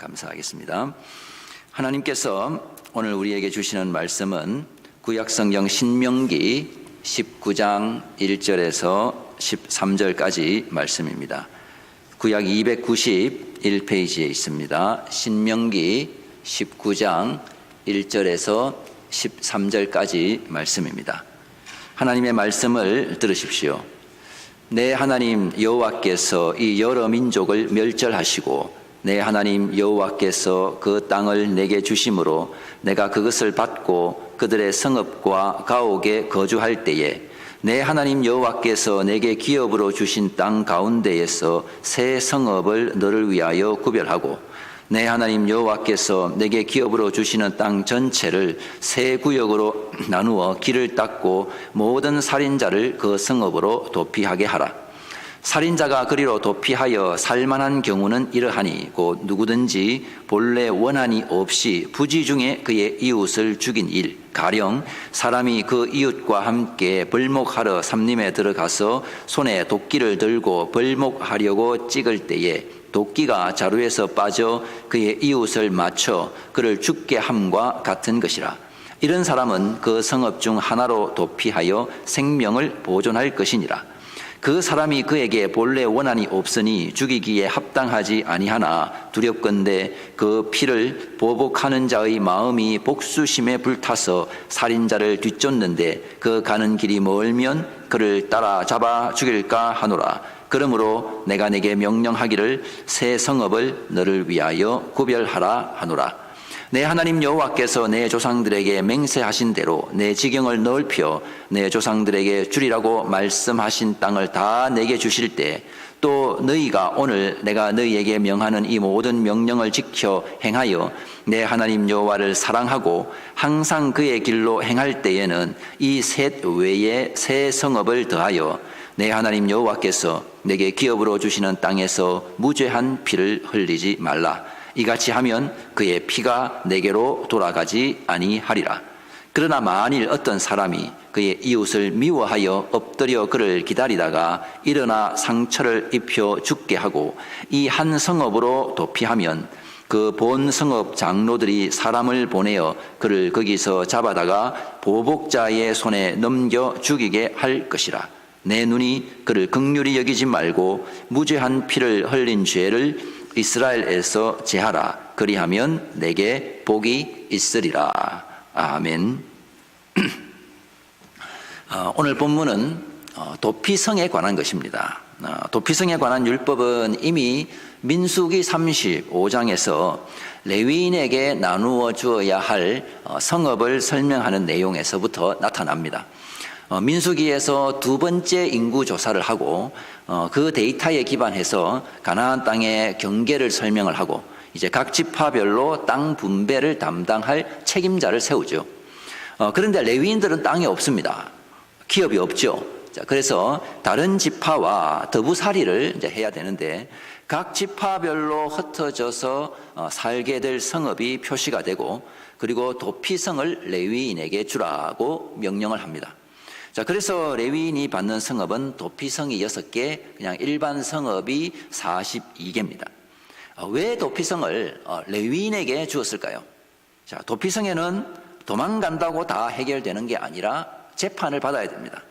감사하겠습니다. 하나님께서 오늘 우리에게 주시는 말씀은 구약성경 신명기 19장 1절에서 13절까지 말씀입니다. 구약 291페이지에 있습니다. 신명기 19장 1절에서 13절까지 말씀입니다. 하나님의 말씀을 들으십시오. 내 하나님 여호와께서 이 여러 민족을 멸절하시고 내 하나님 여호와께서 그 땅을 내게 주심으로 내가 그것을 받고 그들의 성읍과 가옥에 거주할 때에 내 하나님 여호와께서 내게 기업으로 주신 땅 가운데에서 새 성읍을 너를 위하여 구별하고 내 하나님 여호와께서 내게 기업으로 주시는 땅 전체를 세 구역으로 나누어 길을 닦고 모든 살인자를 그 성읍으로 도피하게 하라. 살인자가 그리로 도피하여 살만한 경우는 이러하니 곧 누구든지 본래 원한이 없이 부지 중에 그의 이웃을 죽인 일 가령 사람이 그 이웃과 함께 벌목하러 삼림에 들어가서 손에 도끼를 들고 벌목하려고 찍을 때에 도끼가 자루에서 빠져 그의 이웃을 맞춰 그를 죽게 함과 같은 것이라. 이런 사람은 그 성읍 중 하나로 도피하여 생명을 보존할 것이니라 그 사람이 그에게 본래 원한이 없으니 죽이기에 합당하지 아니하나 두렵건대 그 피를 보복하는 자의 마음이 복수심에 불타서 살인자를 뒤쫓는데 그 가는 길이 멀면 그를 따라 잡아 죽일까 하노라. 그러므로 내가 내게 명령하기를 새 성읍을 너를 위하여 구별하라 하노라 내 하나님 여호와께서 내 조상들에게 맹세하신 대로 내 지경을 넓혀 내 조상들에게 주리라고 말씀하신 땅을 다 내게 주실 때 또 너희가 오늘 내가 너희에게 명하는 이 모든 명령을 지켜 행하여 내 하나님 여호와를 사랑하고 항상 그의 길로 행할 때에는 이 셋 외에 새 성읍을 더하여 내 하나님 여호와께서 내게 기업으로 주시는 땅에서 무죄한 피를 흘리지 말라. 이같이 하면 그의 피가 내게로 돌아가지 아니하리라. 그러나 만일 어떤 사람이 그의 이웃을 미워하여 엎드려 그를 기다리다가 일어나 상처를 입혀 죽게 하고 이 한 성읍으로 도피하면 그 본 성읍 장로들이 사람을 보내어 그를 거기서 잡아다가 보복자의 손에 넘겨 죽이게 할 것이라. 내 눈이 그를 극률이 여기지 말고 무죄한 피를 흘린 죄를 이스라엘에서 제하라. 그리하면 내게 복이 있으리라. 아멘. 어, 오늘 본문은 어, 도피성에 관한 것입니다. 어, 도피성에 관한 율법은 이미 민수기 35장에서 레위인에게 나누어 주어야 할 성읍을 설명하는 내용에서부터 나타납니다. 민수기에서 두 번째 인구 조사를 하고 그 데이터에 기반해서 가나안 땅의 경계를 설명을 하고 이제 각 지파별로 땅 분배를 담당할 책임자를 세우죠. 그런데 레위인들은 땅이 없습니다. 기업이 없죠. 자, 그래서 다른 지파와 더부살이를 이제 해야 되는데 각 지파별로 흩어져서 어, 살게 될 성읍이 표시가 되고 그리고 도피성을 레위인에게 주라고 명령을 합니다. 자, 그래서 레위인이 받는 성읍은 도피성이 6개, 그냥 일반 성읍이 42개입니다. 어, 왜 도피성을 어, 레위인에게 주었을까요? 자, 도피성에는 도망간다고 다 해결되는 게 아니라 재판을 받아야 됩니다.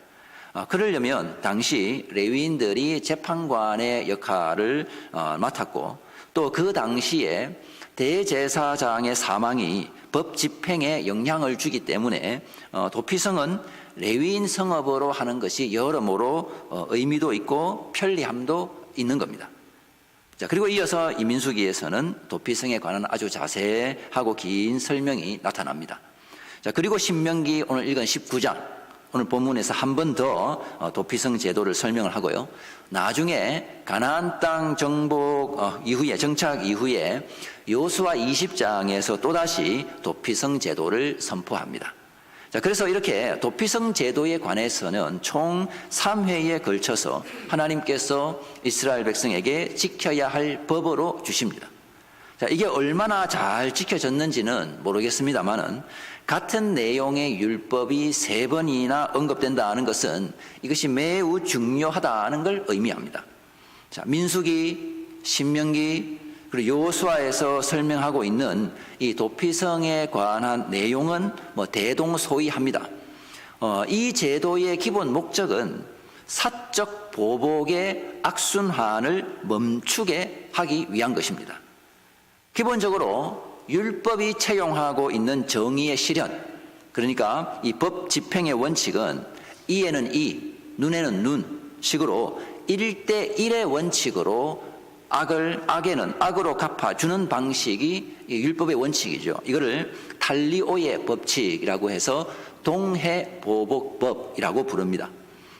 어, 그러려면 당시 레위인들이 재판관의 역할을 어, 맡았고 또 그 당시에 대제사장의 사망이 법 집행에 영향을 주기 때문에 어, 도피성은 레위인 성업으로 하는 것이 여러모로 의미도 있고 편리함도 있는 겁니다. 자, 그리고 이어서 이민수기에서는 도피성에 관한 아주 자세하고 긴 설명이 나타납니다. 자, 그리고 신명기 오늘 읽은 19장 오늘 본문에서 한 번더 어, 도피성 제도를 설명을 하고요. 나중에 가나안 땅 정복 어, 이후에 정착 이후에 요수와 20장에서 또다시 도피성 제도를 선포합니다. 자, 그래서 이렇게 도피성 제도에 관해서는 총 3회에 걸쳐서 하나님께서 이스라엘 백성에게 지켜야 할 법으로 주십니다. 자, 이게 얼마나 잘 지켜졌는지는 모르겠습니다만은 같은 내용의 율법이 세 번이나 언급된다는 것은 이것이 매우 중요하다는 걸 의미합니다. 자, 민수기, 신명기, 그리고 요수아에서 설명하고 있는 이 도피성에 관한 내용은 뭐 대동소이합니다. 어, 이 제도의 기본 목적은 사적 보복의 악순환을 멈추게 하기 위한 것입니다. 기본적으로 율법이 채용하고 있는 정의의 실현, 그러니까 이 법 집행의 원칙은 이에는 이, 눈에는 눈 식으로 1대1의 원칙으로 악을 악에는 악으로 갚아주는 방식이 이 율법의 원칙이죠. 이거를 탈리오의 법칙이라고 해서 동해보복법이라고 부릅니다.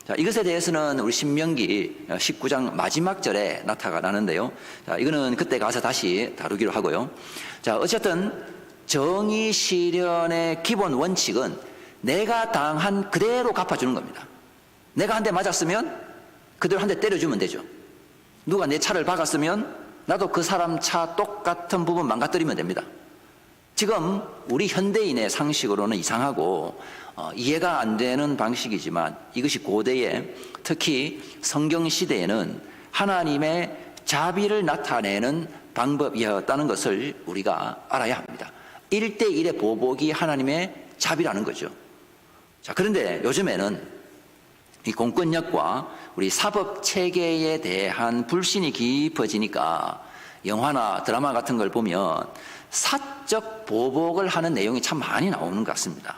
자, 이것에 대해서는 우리 신명기 19장 마지막 절에 나타나는데요. 자, 이거는 그때 가서 다시 다루기로 하고요. 자, 어쨌든 정의 실현의 기본 원칙은 내가 당한 그대로 갚아주는 겁니다. 내가 한 대 맞았으면 그대로 한 대 때려주면 되죠. 누가 내 차를 박았으면 나도 그 사람 차 똑같은 부분 망가뜨리면 됩니다. 지금 우리 현대인의 상식으로는 이상하고 어, 이해가 안 되는 방식이지만 이것이 고대에 특히 성경 시대에는 하나님의 자비를 나타내는 방법이었다는 것을 우리가 알아야 합니다. 1대1의 보복이 하나님의 자비라는 거죠. 자, 그런데 요즘에는 이 공권력과 우리 사법 체계에 대한 불신이 깊어지니까 영화나 드라마 같은 걸 보면 사적 보복을 하는 내용이 참 많이 나오는 것 같습니다.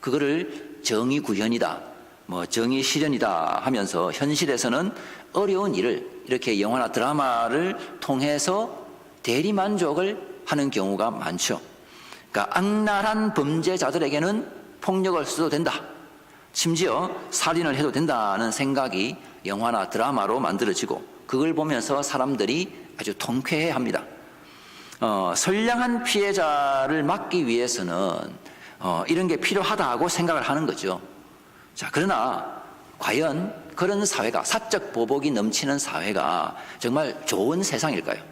그거를 정의 구현이다, 뭐 정의 실현이다 하면서 현실에서는 어려운 일을 이렇게 영화나 드라마를 통해서 대리 만족을 하는 경우가 많죠. 그러니까 악랄한 범죄자들에게는 폭력을 써도 된다. 심지어 살인을 해도 된다는 생각이 영화나 드라마로 만들어지고 그걸 보면서 사람들이 아주 통쾌해 합니다. 어, 선량한 피해자를 막기 위해서는 어, 이런 게 필요하다고 생각을 하는 거죠. 자, 그러나 과연 그런 사회가 사적 보복이 넘치는 사회가 정말 좋은 세상일까요?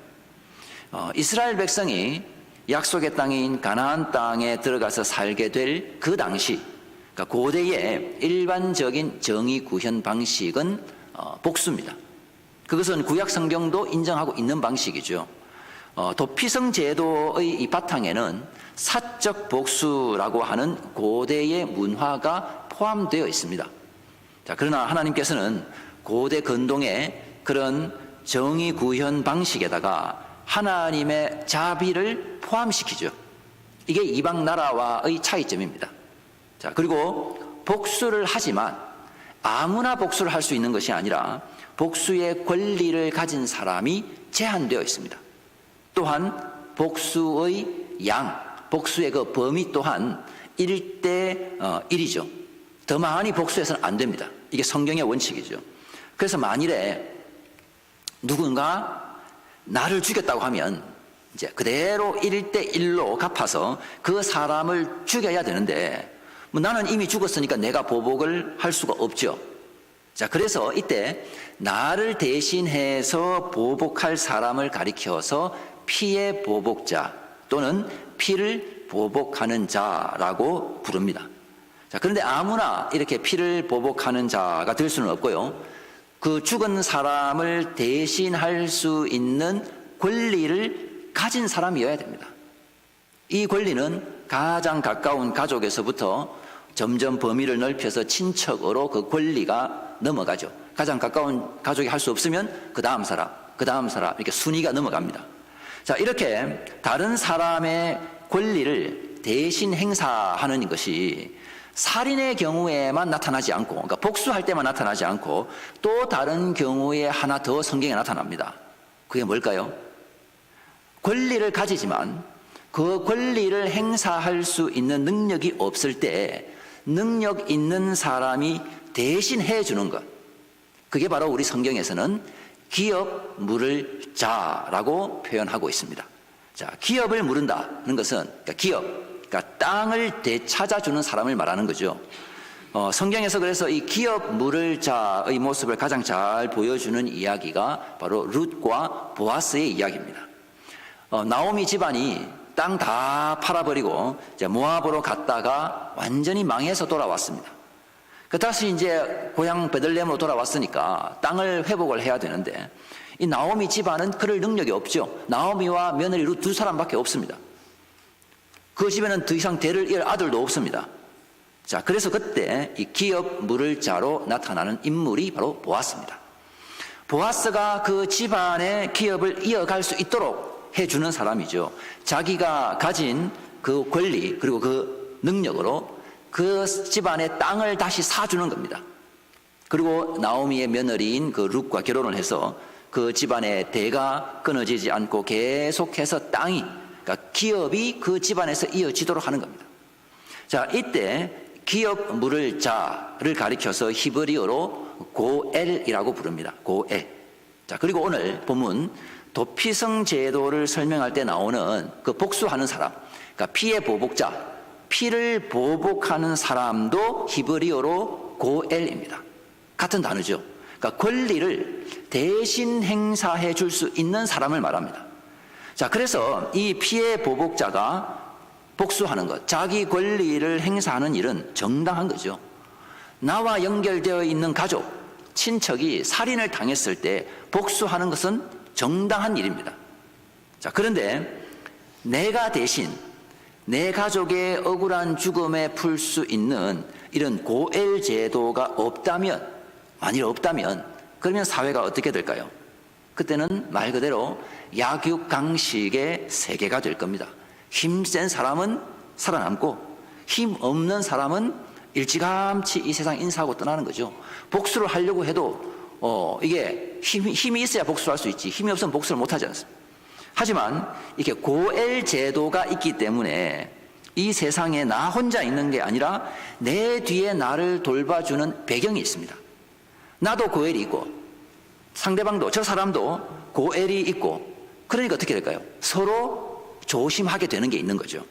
어, 이스라엘 백성이 약속의 땅인 가나안 땅에 들어가서 살게 될 그 당시 그러니까 고대의 일반적인 정의 구현 방식은 어, 복수입니다. 그것은 구약 성경도 인정하고 있는 방식이죠. 어, 도피성 제도의 이 바탕에는 사적 복수라고 하는 고대의 문화가 포함되어 있습니다. 자, 그러나 하나님께서는 고대 근동의 그런 정의 구현 방식에다가 하나님의 자비를 포함시키죠. 이게 이방 나라와의 차이점입니다. 자, 그리고 복수를 하지만 아무나 복수를 할 수 있는 것이 아니라 복수의 권리를 가진 사람이 제한되어 있습니다. 또한 복수의 양, 복수의 그 범위 또한 1대 1이죠. 더 많이 복수해서는 안 됩니다. 이게 성경의 원칙이죠. 그래서 만일에 누군가 나를 죽였다고 하면 이제 그대로 1대 1로 갚아서 그 사람을 죽여야 되는데 뭐 나는 이미 죽었으니까 내가 보복을 할 수가 없죠. 자, 그래서 이때 나를 대신해서 보복할 사람을 가리켜서 피의 보복자 또는 피를 보복하는 자라고 부릅니다. 자, 그런데 아무나 이렇게 피를 보복하는 자가 될 수는 없고요. 그 죽은 사람을 대신할 수 있는 권리를 가진 사람이어야 됩니다. 이 권리는 가장 가까운 가족에서부터 점점 범위를 넓혀서 친척으로 그 권리가 넘어가죠. 가장 가까운 가족이 할 수 없으면 그 다음 사람, 그 다음 사람 이렇게 순위가 넘어갑니다. 자, 이렇게 다른 사람의 권리를 대신 행사하는 것이 살인의 경우에만 나타나지 않고, 그러니까 복수할 때만 나타나지 않고 또 다른 경우에 하나 더 성경에 나타납니다. 그게 뭘까요? 권리를 가지지만 그 권리를 행사할 수 있는 능력이 없을 때 능력 있는 사람이 대신 해 주는 것. 그게 바로 우리 성경에서는 기업 물을 자라고 표현하고 있습니다. 자, 기업을 물은다는 것은 그러니까 기업, 그러니까 땅을 되찾아 주는 사람을 말하는 거죠. 어, 성경에서 그래서 이 기업 물을 자의 모습을 가장 잘 보여주는 이야기가 바로 룻과 보아스의 이야기입니다. 어, 나오미 집안이 땅 다 팔아버리고 이제 모압으로 갔다가 완전히 망해서 돌아왔습니다. 그 다시 이제 고향 베들레헴으로 돌아왔으니까 땅을 회복을 해야 되는데 이 나오미 집안은 그럴 능력이 없죠. 나오미와 며느리 루두 사람밖에 없습니다. 그 집에는 더 이상 대를 이을 아들도 없습니다. 자, 그래서 그때 이 기업 물을 자로 나타나는 인물이 바로 보아스입니다. 보아스가 그 집안의 기업을 이어갈 수 있도록 해주는 사람이죠. 자기가 가진 그 권리 그리고 그 능력으로 그 집안의 땅을 다시 사주는 겁니다. 그리고 나오미의 며느리인 그 룩과 결혼을 해서 그 집안의 대가 끊어지지 않고 계속해서 땅이 그러니까 기업이 그 집안에서 이어지도록 하는 겁니다. 자, 이때 기업 물을 자를 가리켜서 히브리어로 고엘이라고 부릅니다. 고엘. 자, 그리고 오늘 본문 도피성 제도를 설명할 때 나오는 그 복수하는 사람, 그러니까 피의 보복자, 피를 보복하는 사람도 히브리어로 고엘입니다. 같은 단어죠. 그러니까 권리를 대신 행사해 줄 수 있는 사람을 말합니다. 자, 그래서 이 피해 보복자가 복수하는 것, 자기 권리를 행사하는 일은 정당한 거죠. 나와 연결되어 있는 가족, 친척이 살인을 당했을 때 복수하는 것은 정당한 일입니다. 자, 그런데 내가 대신 내 가족의 억울한 죽음에 풀 수 있는 이런 고엘 제도가 없다면, 만일 없다면, 그러면 사회가 어떻게 될까요? 그때는 말 그대로 약육강식의 세계가 될 겁니다. 힘센 사람은 살아남고 힘 없는 사람은 일찌감치 이 세상 인사하고 떠나는 거죠. 복수를 하려고 해도 어 이게 힘, 힘이 있어야 복수를 할수 있지 힘이 없으면 복수를 못 하지 않습니다. 하지만 이렇게 고엘 제도가 있기 때문에 이 세상에 나 혼자 있는 게 아니라 내 뒤에 나를 돌봐주는 배경이 있습니다. 나도 고엘이 있고 상대방도 저 사람도 고엘이 있고 그러니까 어떻게 될까요? 서로 조심하게 되는 게 있는 거죠.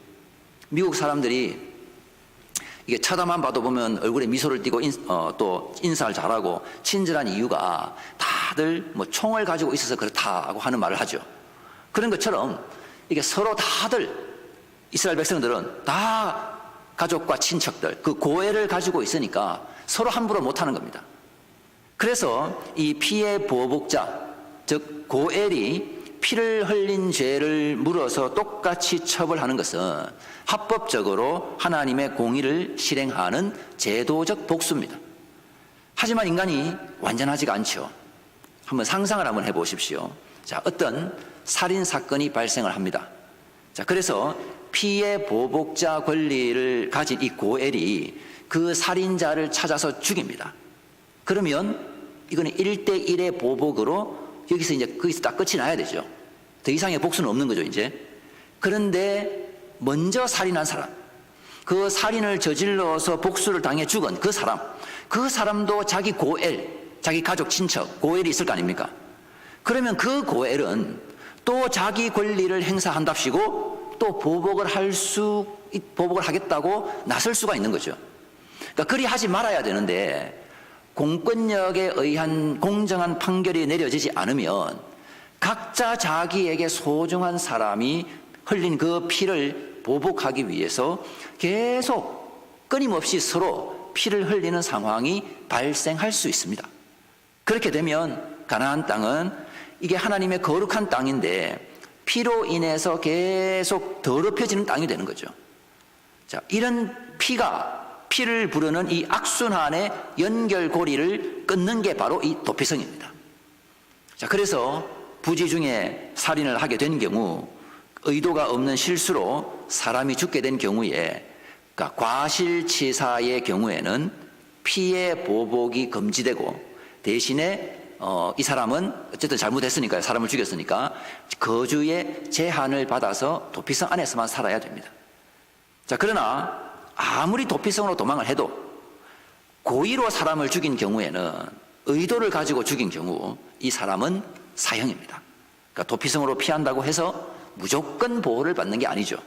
미국 사람들이 이게 쳐다만 봐도 보면 얼굴에 미소를 띠고 인, 어, 또 인사를 잘하고 친절한 이유가 다들 뭐 총을 가지고 있어서 그렇다고 하는 말을 하죠. 그런 것처럼 이게 서로 다들 이스라엘 백성들은 다 가족과 친척들 그 고애를 가지고 있으니까 서로 함부로 못하는 겁니다. 그래서 이 피해 보복자 즉 고엘이 피를 흘린 죄를 물어서 똑같이 처벌하는 것은 합법적으로 하나님의 공의를 실행하는 제도적 복수입니다. 하지만 인간이 완전하지가 않죠. 한번 상상을 한번 해보십시오. 자, 어떤 살인 사건이 발생을 합니다. 자, 그래서 피해 보복자 권리를 가진 이 고엘이 그 살인자를 찾아서 죽입니다. 그러면 이거는 1대1의 보복으로 여기서 이제 거기서 딱 끝이 나야 되죠. 더 이상의 복수는 없는 거죠, 이제. 그런데 먼저 살인한 사람, 그 살인을 저질러서 복수를 당해 죽은 그 사람, 그 사람도 자기 고엘, 자기 가족 친척, 고엘이 있을 거 아닙니까? 그러면 그 고엘은 또 자기 권리를 행사한답시고 또 보복을 할 수, 보복을 하겠다고 나설 수가 있는 거죠. 그러니까 그리 하지 말아야 되는데 공권력에 의한 공정한 판결이 내려지지 않으면 각자 자기에게 소중한 사람이 흘린 그 피를 보복하기 위해서 계속 끊임없이 서로 피를 흘리는 상황이 발생할 수 있습니다. 그렇게 되면 가나안 땅은 이게 하나님의 거룩한 땅인데 피로 인해서 계속 더럽혀지는 땅이 되는 거죠. 자, 이런 피가 피를 부르는 이 악순환의 연결고리를 끊는 게 바로 이 도피성입니다. 자, 그래서 부지 중에 살인을 하게 된 경우 의도가 없는 실수로 사람이 죽게 된 경우에 그러니까 과실치사의 경우에는 피해 보복이 금지되고 대신에 어, 이 사람은 어쨌든 잘못했으니까 사람을 죽였으니까 거주의 제한을 받아서 도피성 안에서만 살아야 됩니다. 자 그러나 아무리 도피성으로 도망을 해도 고의로 사람을 죽인 경우에는 의도를 가지고 죽인 경우 이 사람은 사형입니다. 그러니까 도피성으로 피한다고 해서 무조건 보호를 받는 게 아니죠.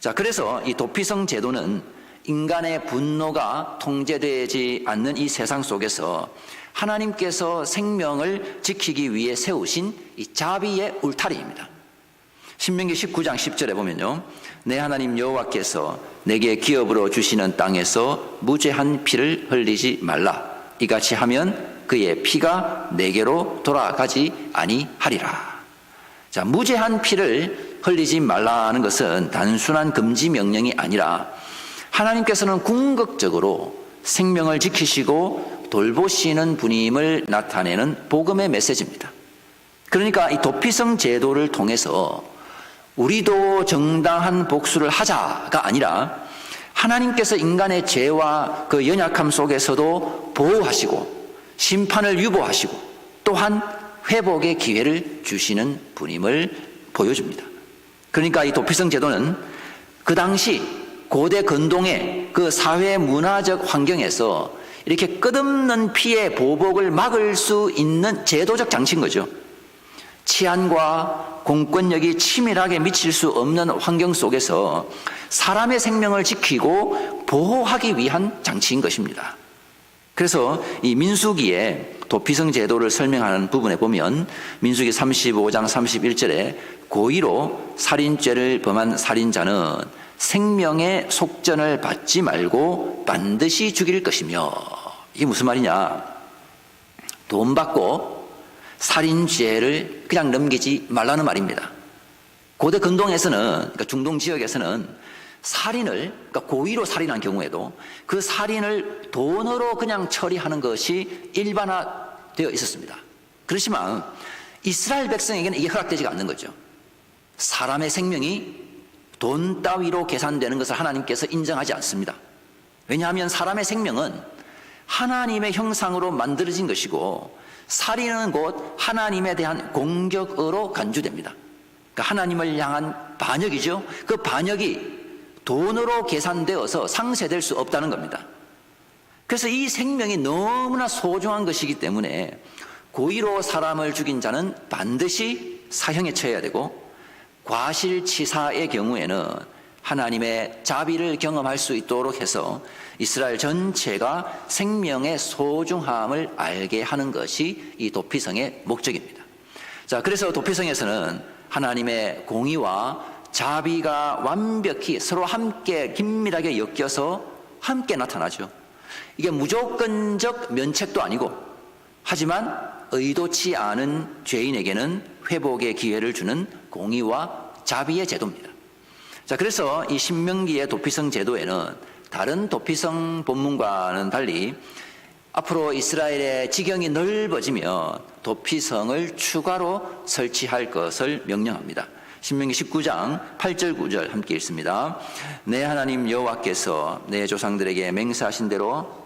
자, 그래서 이 도피성 제도는 인간의 분노가 통제되지 않는 이 세상 속에서 하나님께서 생명을 지키기 위해 세우신 이 자비의 울타리입니다. 신명기 19장 10절에 보면요. 내 하나님 여호와께서 내게 기업으로 주시는 땅에서 무죄한 피를 흘리지 말라. 이같이 하면 그의 피가 내게로 돌아가지 아니하리라. 자, 무죄한 피를 흘리지 말라는 것은 단순한 금지 명령이 아니라 하나님께서는 궁극적으로 생명을 지키시고 돌보시는 분임을 나타내는 복음의 메시지입니다. 그러니까 이 도피성 제도를 통해서 우리도 정당한 복수를 하자가 아니라 하나님께서 인간의 죄와 그 연약함 속에서도 보호하시고 심판을 유보하시고 또한 회복의 기회를 주시는 분임을 보여줍니다. 그러니까 이 도피성 제도는 그 당시 고대 근동의 그 사회 문화적 환경에서 이렇게 끝없는 피해 보복을 막을 수 있는 제도적 장치인 거죠. 치안과 공권력이 치밀하게 미칠 수 없는 환경 속에서 사람의 생명을 지키고 보호하기 위한 장치인 것입니다. 그래서 이 민수기에 도피성 제도를 설명하는 부분에 보면 민수기 35장 31절에 고의로 살인죄를 범한 살인자는 생명의 속전을 받지 말고 반드시 죽일 것이며 이게 무슨 말이냐? 돈 받고 살인죄를 그냥 넘기지 말라는 말입니다. 고대 근동에서는 그러니까 중동 지역에서는 살인을 그러니까 고의로 살인한 경우에도 그 살인을 돈으로 그냥 처리하는 것이 일반화되어 있었습니다. 그렇지만 이스라엘 백성에게는 이게 허락되지가 않는 거죠. 사람의 생명이 돈 따위로 계산되는 것을 하나님께서 인정하지 않습니다. 왜냐하면 사람의 생명은 하나님의 형상으로 만들어진 것이고 살인은 곧 하나님에 대한 공격으로 간주됩니다. 그러니까 하나님을 향한 반역이죠. 그 반역이 돈으로 계산되어서 상쇄될 수 없다는 겁니다. 그래서 이 생명이 너무나 소중한 것이기 때문에 고의로 사람을 죽인 자는 반드시 사형에 처해야 되고 과실치사의 경우에는 하나님의 자비를 경험할 수 있도록 해서 이스라엘 전체가 생명의 소중함을 알게 하는 것이 이 도피성의 목적입니다. 자, 그래서 도피성에서는 하나님의 공의와 자비가 완벽히 서로 함께 긴밀하게 엮여서 함께 나타나죠. 이게 무조건적 면책도 아니고 하지만 의도치 않은 죄인에게는 회복의 기회를 주는 공의와 자비의 제도입니다. 자, 그래서 이 신명기의 도피성 제도에는 다른 도피성 본문과는 달리 앞으로 이스라엘의 지경이 넓어지면 도피성을 추가로 설치할 것을 명령합니다. 신명기 19장 8절 9절 함께 읽습니다. 내 하나님 여호와께서 내 조상들에게 맹세하신 대로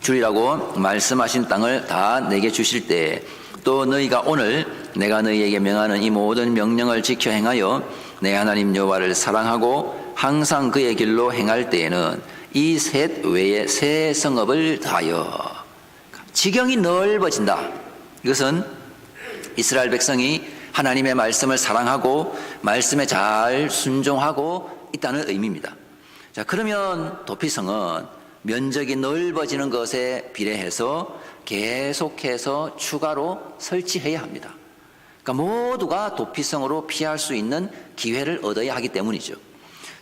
주리라고 말씀하신 땅을 다 내게 주실 때 또 너희가 오늘 내가 너희에게 명하는 이 모든 명령을 지켜 행하여 내 하나님 여호와를 사랑하고 항상 그의 길로 행할 때에는 이 셋 외에 새 성읍을 다하여 지경이 넓어진다. 이것은 이스라엘 백성이 하나님의 말씀을 사랑하고 말씀에 잘 순종하고 있다는 의미입니다. 자, 그러면 도피성은 면적이 넓어지는 것에 비례해서 계속해서 추가로 설치해야 합니다. 그러니까 모두가 도피성으로 피할 수 있는 기회를 얻어야 하기 때문이죠.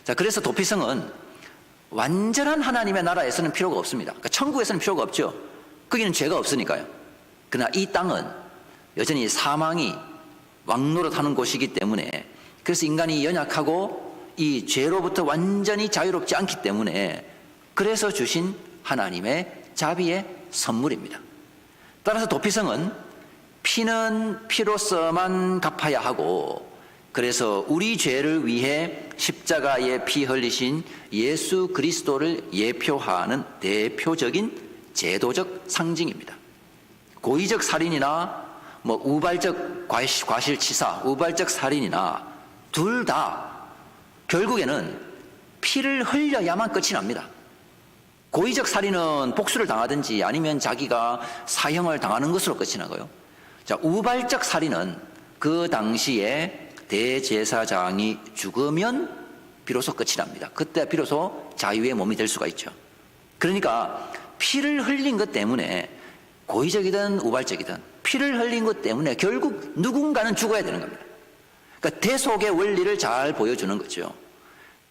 자, 그래서 도피성은 완전한 하나님의 나라에서는 필요가 없습니다. 그러니까 천국에서는 필요가 없죠. 거기는 죄가 없으니까요. 그러나 이 땅은 여전히 사망이 왕노릇하는 곳이기 때문에 그래서 인간이 연약하고 이 죄로부터 완전히 자유롭지 않기 때문에 그래서 주신 하나님의 자비의 선물입니다. 따라서 도피성은 피는 피로서만 갚아야 하고 그래서 우리 죄를 위해 십자가에 피 흘리신 예수 그리스도를 예표하는 대표적인 제도적 상징입니다. 고의적 살인이나 뭐 우발적 과실치사, 우발적 살인이나 둘 다 결국에는 피를 흘려야만 끝이 납니다. 고의적 살인은 복수를 당하든지 아니면 자기가 사형을 당하는 것으로 끝이 나고요. 자, 우발적 살인은 그 당시에 대제사장이 죽으면 비로소 끝이 납니다. 그때 비로소 자유의 몸이 될 수가 있죠. 그러니까 피를 흘린 것 때문에 고의적이든 우발적이든 피를 흘린 것 때문에 결국 누군가는 죽어야 되는 겁니다. 그러니까 대속의 원리를 잘 보여주는 거죠.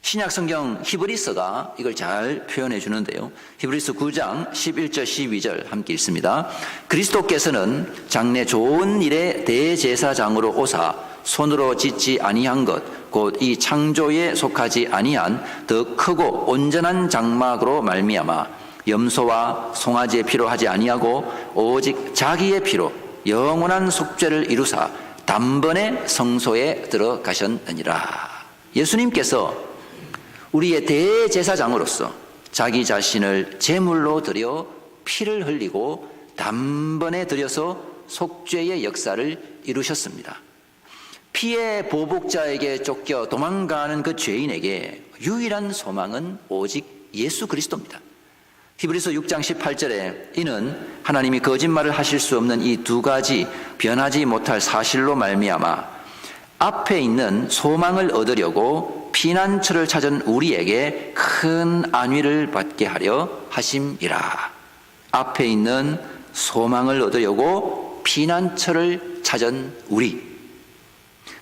신약 성경 히브리서가 이걸 잘 표현해 주는데요. 히브리서 9장 11절 12절 함께 읽습니다. 그리스도께서는 장래 좋은 일의 대제사장으로 오사 손으로 짓지 아니한 것 곧 이 창조에 속하지 아니한 더 크고 온전한 장막으로 말미암아 염소와 송아지의 피로 하지 아니하고 오직 자기의 피로 영원한 속죄를 이루사 단번에 성소에 들어가셨느니라. 예수님께서 우리의 대제사장으로서 자기 자신을 제물로 드려 피를 흘리고 단번에 들여서 속죄의 역사를 이루셨습니다. 피의 보복자에게 쫓겨 도망가는 그 죄인에게 유일한 소망은 오직 예수 그리스도입니다. 히브리서 6장 18절에 이는 하나님이 거짓말을 하실 수 없는 이 두 가지 변하지 못할 사실로 말미암아 앞에 있는 소망을 얻으려고 피난처를 찾은 우리에게 큰 안위를 받게 하려 하심이라. 앞에 있는 소망을 얻으려고 피난처를 찾은 우리.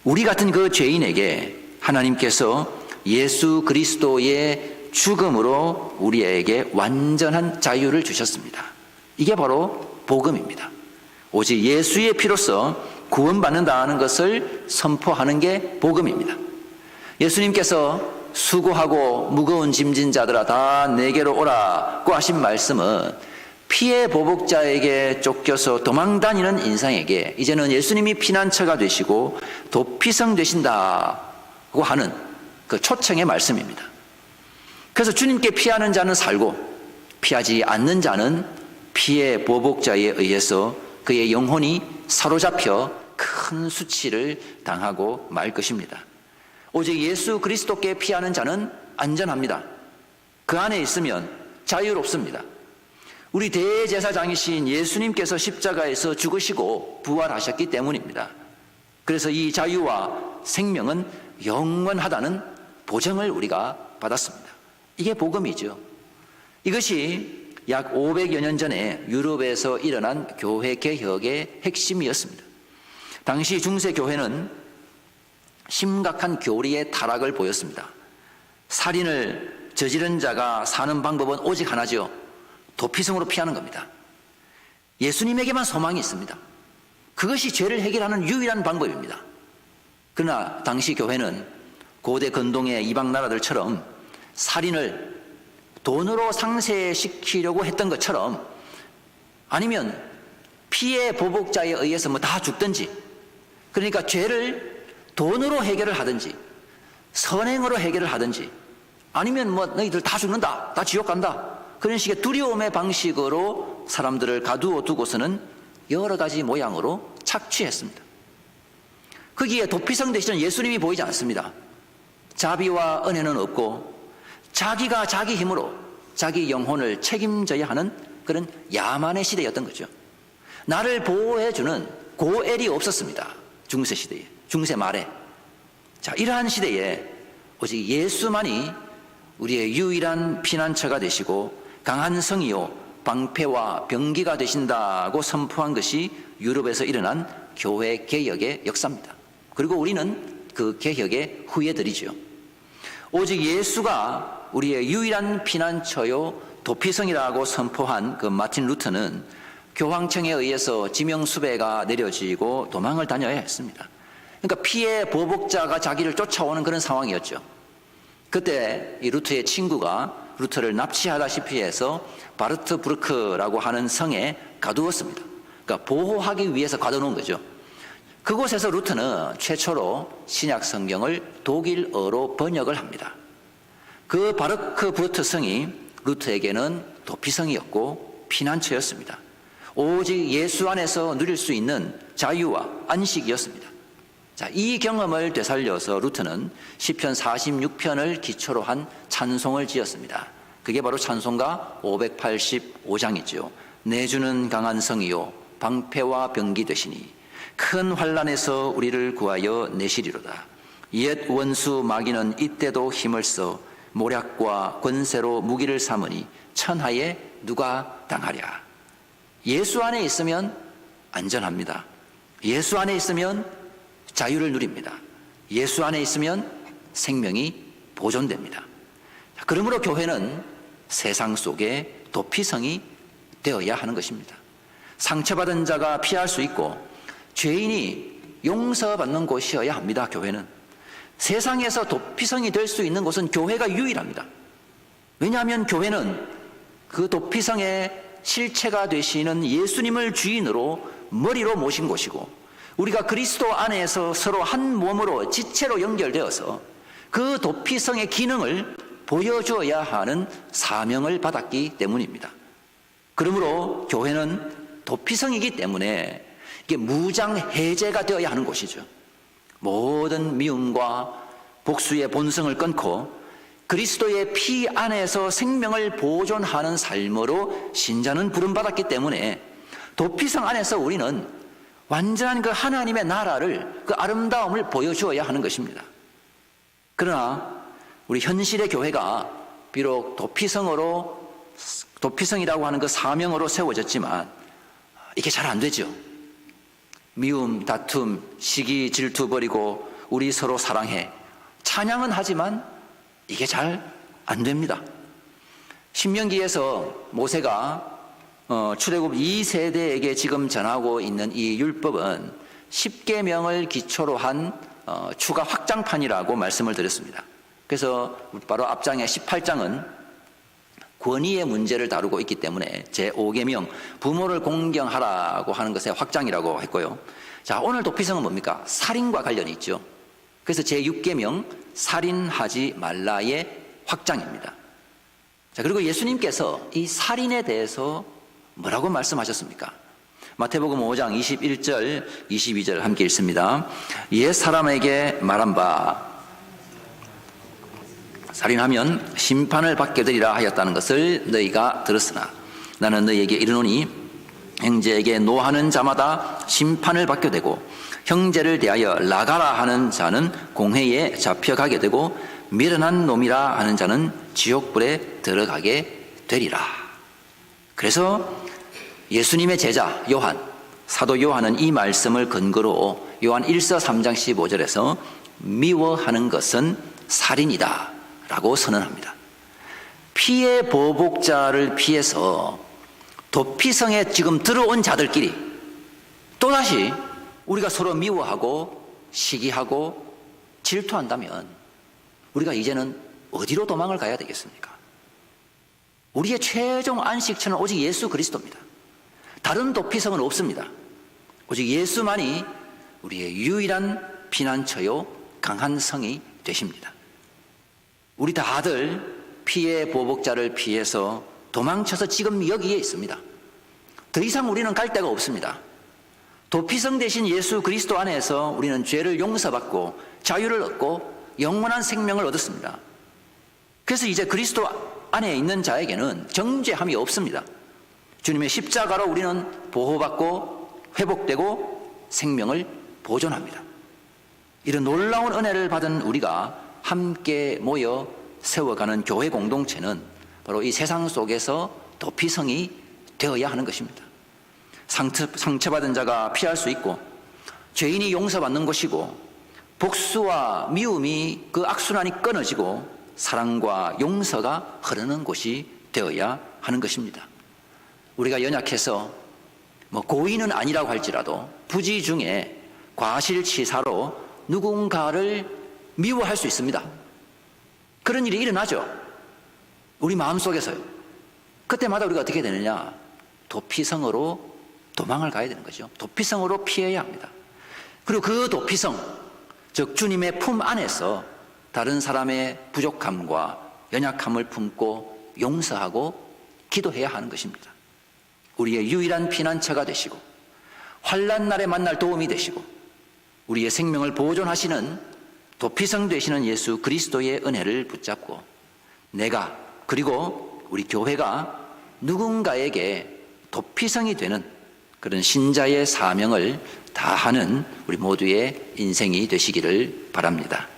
우리 같은 그 죄인에게 하나님께서 예수 그리스도의 죽음으로 우리에게 완전한 자유를 주셨습니다. 이게 바로 복음입니다. 오직 예수의 피로서 구원받는다는 것을 선포하는 게 복음입니다. 예수님께서 수고하고 무거운 짐진 자들아 다 내게로 오라고 하신 말씀은 피해 보복자에게 쫓겨서 도망 다니는 인상에게 이제는 예수님이 피난처가 되시고 도피성 되신다고 하는 그 초청의 말씀입니다. 그래서 주님께 피하는 자는 살고 피하지 않는 자는 피해 보복자에 의해서 그의 영혼이 사로잡혀 큰 수치를 당하고 말 것입니다. 오직 예수 그리스도께 피하는 자는 안전합니다. 그 안에 있으면 자유롭습니다. 우리 대제사장이신 예수님께서 십자가에서 죽으시고 부활하셨기 때문입니다. 그래서 이 자유와 생명은 영원하다는 보증을 우리가 받았습니다. 이게 복음이죠. 이것이 약 500여 년 전에 유럽에서 일어난 교회 개혁의 핵심이었습니다. 당시 중세 교회는 심각한 교리의 타락을 보였습니다. 살인을 저지른 자가 사는 방법은 오직 하나죠. 도피성으로 피하는 겁니다. 예수님에게만 소망이 있습니다. 그것이 죄를 해결하는 유일한 방법입니다. 그러나 당시 교회는 고대 근동의 이방 나라들처럼 살인을 돈으로 상쇄시키려고 했던 것처럼 아니면 피해 보복자에 의해서 뭐 다 죽든지 그러니까 죄를 돈으로 해결을 하든지 선행으로 해결을 하든지 아니면 뭐 너희들 다 죽는다 다 지옥 간다 그런 식의 두려움의 방식으로 사람들을 가두어 두고서는 여러 가지 모양으로 착취했습니다. 거기에 도피성 되시는 예수님이 보이지 않습니다. 자비와 은혜는 없고 자기가 자기 힘으로 자기 영혼을 책임져야 하는 그런 야만의 시대였던 거죠. 나를 보호해주는 고엘이 없었습니다. 중세 시대에, 중세 말에. 자, 이러한 시대에 오직 예수만이 우리의 유일한 피난처가 되시고 강한 성이요 방패와 병기가 되신다고 선포한 것이 유럽에서 일어난 교회 개혁의 역사입니다. 그리고 우리는 그 개혁의 후예들이죠. 오직 예수가 우리의 유일한 피난처요 도피성이라고 선포한 그 마틴 루터는 교황청에 의해서 지명수배가 내려지고 도망을 다녀야 했습니다. 그러니까 피해 보복자가 자기를 쫓아오는 그런 상황이었죠. 그때 이 루터의 친구가 루터를 납치하다시피 해서 바르트부르크라고 하는 성에 가두었습니다. 그러니까 보호하기 위해서 가둬놓은 거죠. 그곳에서 루터는 최초로 신약 성경을 독일어로 번역을 합니다. 그 바르크부르트 성이 루터에게는 도피성이었고 피난처였습니다. 오직 예수 안에서 누릴 수 있는 자유와 안식이었습니다. 자, 이 경험을 되살려서 루트는 시편 46편을 기초로 한 찬송을 지었습니다. 그게 바로 찬송가 585장이죠. 내주는 강한 성이요 방패와 병기 되시니 큰 환란에서 우리를 구하여 내시리로다. 옛 원수 마귀는 이때도 힘을 써 모략과 권세로 무기를 삼으니 천하에 누가 당하랴. 예수 안에 있으면 안전합니다. 예수 안에 있으면 자유를 누립니다. 예수 안에 있으면 생명이 보존됩니다. 자, 그러므로 교회는 세상 속에 도피성이 되어야 하는 것입니다. 상처받은 자가 피할 수 있고 죄인이 용서받는 곳이어야 합니다. 교회는 세상에서 도피성이 될 수 있는 곳은 교회가 유일합니다. 왜냐하면 교회는 그 도피성의 실체가 되시는 예수님을 주인으로 머리로 모신 곳이고 우리가 그리스도 안에서 서로 한 몸으로 지체로 연결되어서 그 도피성의 기능을 보여주어야 하는 사명을 받았기 때문입니다. 그러므로 교회는 도피성이기 때문에 이게 무장 해제가 되어야 하는 곳이죠. 모든 미움과 복수의 본성을 끊고 그리스도의 피 안에서 생명을 보존하는 삶으로 신자는 부름받았기 때문에 도피성 안에서 우리는 완전한 그 하나님의 나라를 그 아름다움을 보여주어야 하는 것입니다. 그러나 우리 현실의 교회가 비록 도피성으로 도피성이라고 하는 그 사명으로 세워졌지만 이게 잘 안 되죠. 미움, 다툼, 시기, 질투 버리고 우리 서로 사랑해. 찬양은 하지만 이게 잘 안 됩니다. 신명기에서 모세가 어, 출애굽 2세대에게 지금 전하고 있는 이 율법은 10계명을 기초로 한 어, 추가 확장판이라고 말씀을 드렸습니다. 그래서 바로 앞장의 18장은 권위의 문제를 다루고 있기 때문에 제5계명 부모를 공경하라고 하는 것의 확장이라고 했고요. 자, 오늘 도피성은 뭡니까? 살인과 관련이 있죠. 그래서 제6계명 살인하지 말라의 확장입니다. 자, 그리고 예수님께서 이 살인에 대해서 뭐라고 말씀하셨습니까? 마태복음 5장 21절, 22절 함께 읽습니다. 옛 사람에게 말한 바 살인하면 심판을 받게 되리라 하였다는 것을 너희가 들었으나 나는 너희에게 이르노니 형제에게 노하는 자마다 심판을 받게 되고 형제를 대하여 나가라 하는 자는 공회에 잡혀가게 되고 미련한 놈이라 하는 자는 지옥불에 들어가게 되리라. 그래서 예수님의 제자 요한, 사도 요한은 이 말씀을 근거로 요한 1서 3장 15절에서 미워하는 것은 살인이다 라고 선언합니다. 피해 보복자를 피해서 도피성에 지금 들어온 자들끼리 또다시 우리가 서로 미워하고 시기하고 질투한다면 우리가 이제는 어디로 도망을 가야 되겠습니까? 우리의 최종 안식처는 오직 예수 그리스도입니다. 다른 도피성은 없습니다. 오직 예수만이 우리의 유일한 피난처요 강한 성이 되십니다. 우리 다들 피해 보복자를 피해서 도망쳐서 지금 여기에 있습니다. 더 이상 우리는 갈 데가 없습니다. 도피성 대신 예수 그리스도 안에서 우리는 죄를 용서받고 자유를 얻고 영원한 생명을 얻었습니다. 그래서 이제 그리스도 안에 있는 자에게는 정죄함이 없습니다. 주님의 십자가로 우리는 보호받고 회복되고 생명을 보존합니다. 이런 놀라운 은혜를 받은 우리가 함께 모여 세워가는 교회 공동체는 바로 이 세상 속에서 도피성이 되어야 하는 것입니다. 상처, 상처받은 자가 피할 수 있고 죄인이 용서받는 것이고 복수와 미움이 그 악순환이 끊어지고 사랑과 용서가 흐르는 곳이 되어야 하는 것입니다. 우리가 연약해서 뭐 고의는 아니라고 할지라도 부지 중에 과실치사로 누군가를 미워할 수 있습니다. 그런 일이 일어나죠. 우리 마음속에서요. 그때마다 우리가 어떻게 되느냐? 도피성으로 도망을 가야 되는 거죠. 도피성으로 피해야 합니다. 그리고 그 도피성, 즉 주님의 품 안에서 다른 사람의 부족함과 연약함을 품고 용서하고 기도해야 하는 것입니다. 우리의 유일한 피난처가 되시고 환란 날에 만날 도움이 되시고 우리의 생명을 보존하시는 도피성 되시는 예수 그리스도의 은혜를 붙잡고 내가 그리고 우리 교회가 누군가에게 도피성이 되는 그런 신자의 사명을 다하는 우리 모두의 인생이 되시기를 바랍니다.